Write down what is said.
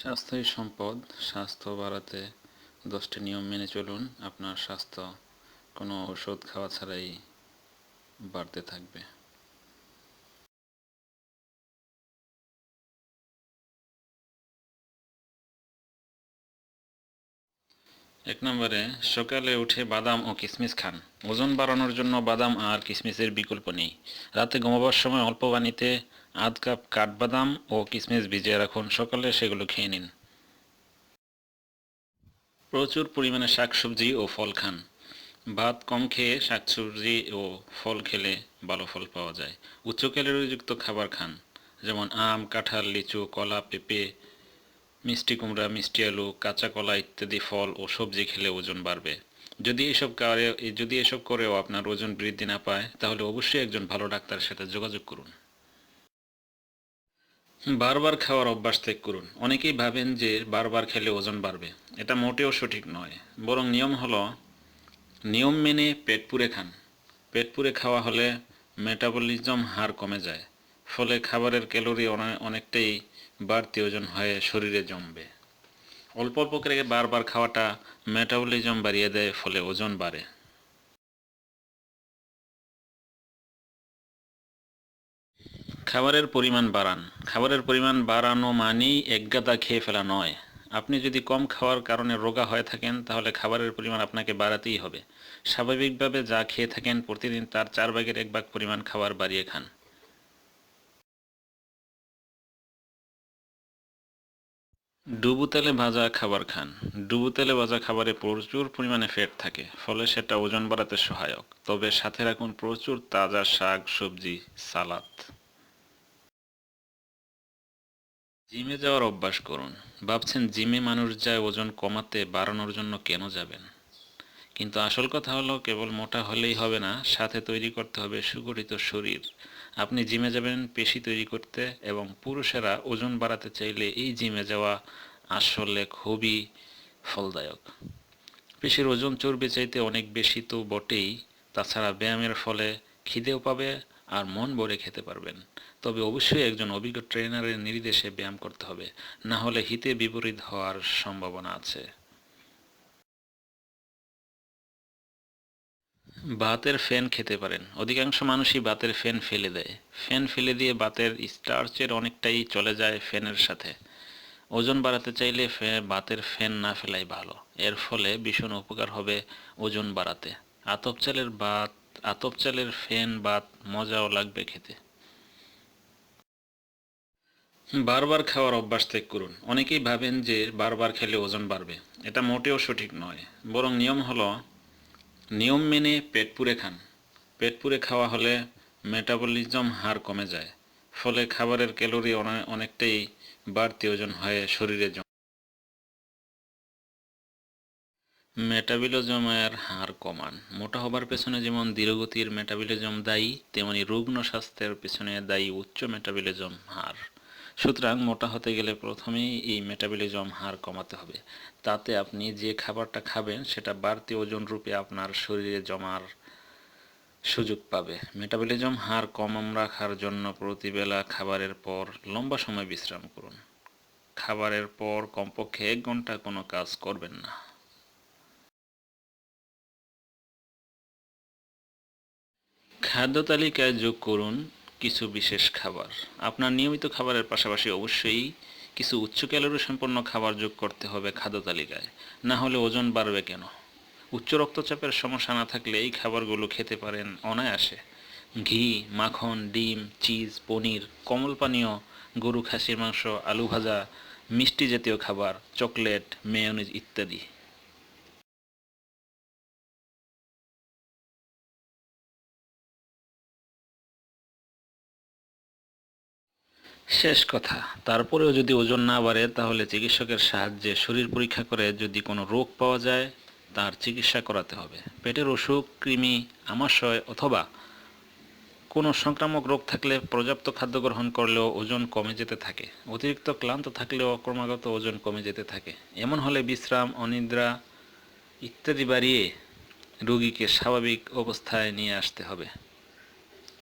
স্বাস্থ্যই সম্পদ। স্বাস্থ্য বাড়াতে দশটি নিয়ম মেনে চলুন। আপনার স্বাস্থ্য কোনো ওষুধ খাওয়া ছাড়াই বাড়তে থাকবে। এক নম্বরে, সকালে উঠে বাদাম ও কিশমিশ খান। ওজন বাড়ানোর জন্য বাদাম আর কিশমিশের বিকল্প নেই। রাতে ঘুমাবার সময় অল্প পানিতে আধ কাপ কাঠবাদাম ও কিশমিশ ভিজিয়ে রাখুন। সকালে সেগুলো খেয়ে নিন। প্রচুর পরিমাণে শাকসবজি ও ফল খান। ভাত কম খেয়ে শাকসবজি ও ফল খেলে ভালো ফল পাওয়া যায়। উচ্চ ক্যালোরিযুক্ত খাবার খান। যেমন আম, কাঁঠাল, লিচু, কলা, পেঁপে মিষ্টি কুমড়া, মিষ্টি আলু, কাঁচা কলা ইত্যাদি ফল ও সবজি খেলে ওজন বাড়বে। যদি এসব কারে, যদি এসব করেও আপনার ওজন বৃদ্ধি না পায়, তাহলে অবশ্যই একজন ভালো ডাক্তারের সাথে যোগাযোগ করুন। বারবার খাওয়ার অভ্যাস ত্যাগ করুন। অনেকেই ভাবেন যে বারবার খেলে ওজন বাড়বে। এটা মোটেও সঠিক নয়। বরং নিয়ম হলো, নিয়ম মেনে পেট পুরে খান। পেট পুরে খাওয়া হলে মেটাবলিজম হার কমে যায়। ফলে খাবারের ক্যালোরি অনেকটাই বাড়তি ওজন হয়ে শরীরে জমবে। অল্প অল্প করে বারবার খাওয়াটা মেটাবলিজম বাড়িয়ে দেয়, ফলে ওজন বাড়ে। খাবারের পরিমাণ বাড়ান। খাবারের পরিমাণ বাড়ানো মানেই একগাদা খেয়ে ফেলা নয়। আপনি যদি কম খাওয়ার কারণে রোগা হয়ে থাকেন, তাহলে খাবারের পরিমাণ আপনাকে বাড়াতেই হবে। স্বাভাবিকভাবে যা খেয়ে থাকেন, প্রতিদিন তার চার ভাগের এক ভাগ পরিমাণ খাবার বাড়িয়ে খান। ডুবু তেলে ভাজা খাবার খান। ডুবু তেলে ভাজা খাবারে প্রচুর পরিমাণে ফ্যাট থাকে, ফলে সেটা ওজন বাড়াতে সহায়ক। তবে সাথে রাখুন প্রচুর তাজা শাক, সবজি, সালাদ। জিমে যাওয়ার অভ্যাস করুন। ভাবছেন জিমে মানুষ যায় ওজন কমাতে, বাড়ানোর জন্য কেন যাবেন? কিন্তু আসল কথা হলো, কেবল মোটা হলেই হবে না, সাথে তৈরি করতে হবে সুগঠিত শরীর। আপনি জিমে যাবেন, পেশি তৈরি করতে এবং পুরুষেরা ওজন বাড়াতে চাইলে এই জিমে যাওয়া আসলে খুবই ফলদায়ক। পেশির ওজন চর্বি চাইতে অনেক বেশি তো বটেই, তাছাড়া ব্যায়ামের ফলে খিদেও পাবে আর মন ভরে খেতে পারবেন। তবে অবশ্যই একজন অভিজ্ঞ ট্রেনারের নির্দেশে ব্যায়াম করতে হবে, না হলে হিতে বিপরীত হওয়ার সম্ভাবনা আছে। বাতের ফ্যান খেতে পারেন। অধিকাংশ মানুষই বাতের ফ্যান ফেলে দেয়। ফ্যান ফেলে দিয়ে বাতের স্টার্চের অনেকটাই চলে যায় ফ্যানের সাথে। ওজন বাড়াতে চাইলে বাতের ফ্যান না ফেলাই ভালো। এর ফলে ভীষণ উপকার হবে ওজন বাড়াতে। আতপ চালের বাত, আতপ চালের ফ্যান বাত মজাও লাগবে খেতে। বারবার খাওয়ার অভ্যাস ত্যাগ করুন। অনেকেই ভাবেন যে বারবার খেলে ওজন বাড়বে। এটা মোটেও সঠিক নয়। বরং নিয়ম হলো নিয়ম মেনে পেট পুরে খান। পেট পুরে খাওয়া হলে মেটাবলিজম হার কমে যায়, ফলে খাবারের ক্যালোরি অনেকটাই বাড়তি ওজন হয়ে শরীরে জম মেটাবিলিজমের হার কমান। মোটা হবার পেছনে যেমন দীর্ঘগতির মেটাবিলিজম দায়ী, তেমনি রুগ্ন স্বাস্থ্যের পেছনে দায়ী উচ্চ মেটাবিলিজম হার। সুতরাং মোটা হতে গেলে প্রথমেই এই মেটাবলিজম হার কমাতে হবে। তাতে আপনি যে খাবারটা খাবেন, সেটা বাড়তি ওজন রূপে আপনার শরীরে জমার সুযোগ পাবে। মেটাবলিজম হার কম রাখার জন্য প্রতিবেলা খাবারের পর লম্বা সময় বিশ্রাম করুন। খাবারের পর কমপক্ষে এক ঘণ্টা কোনো কাজ করবেন না। খাদ্য তালিকায় যোগ করুন কিছু বিশেষ খাবার। আপনার নিয়মিত খাবারের পাশাপাশি অবশ্যই কিছু উচ্চ ক্যালোরি সম্পন্ন খাবার যোগ করতে হবে খাদ্য তালিকায়। না হলে ওজন বাড়বে কেন? উচ্চ রক্তচাপের সমস্যা না থাকলে এই খাবারগুলো খেতে পারেন অনায়াসে। ঘি, মাখন, ডিম, চিজ, পনির, কমল পানীয়, গরু, খাসির মাংস, আলু ভাজা, মিষ্টি জাতীয় খাবার, চকলেট, মেয়নিজ ইত্যাদি। শেষ কথা। তারপরেও যদি ওজন না বাড়ে, তাহলে চিকিৎসকের সাহায্যে শরীর পরীক্ষা করে যদি কোনো রোগ পাওয়া যায়, তার চিকিৎসা করাতে হবে। পেটের অসুখ, কৃমি, আমাশয় অথবা কোনো সংক্রামক রোগ থাকলে পর্যাপ্ত খাদ্য গ্রহণ করলেও ওজন কমে যেতে থাকে। অতিরিক্ত ক্লান্ত থাকলেও ক্রমাগত ওজন কমে যেতে থাকে। এমন হলে বিশ্রাম, অনিদ্রা ইত্যাদি বাড়িয়ে রোগীকে স্বাভাবিক অবস্থায় নিয়ে আসতে হবে।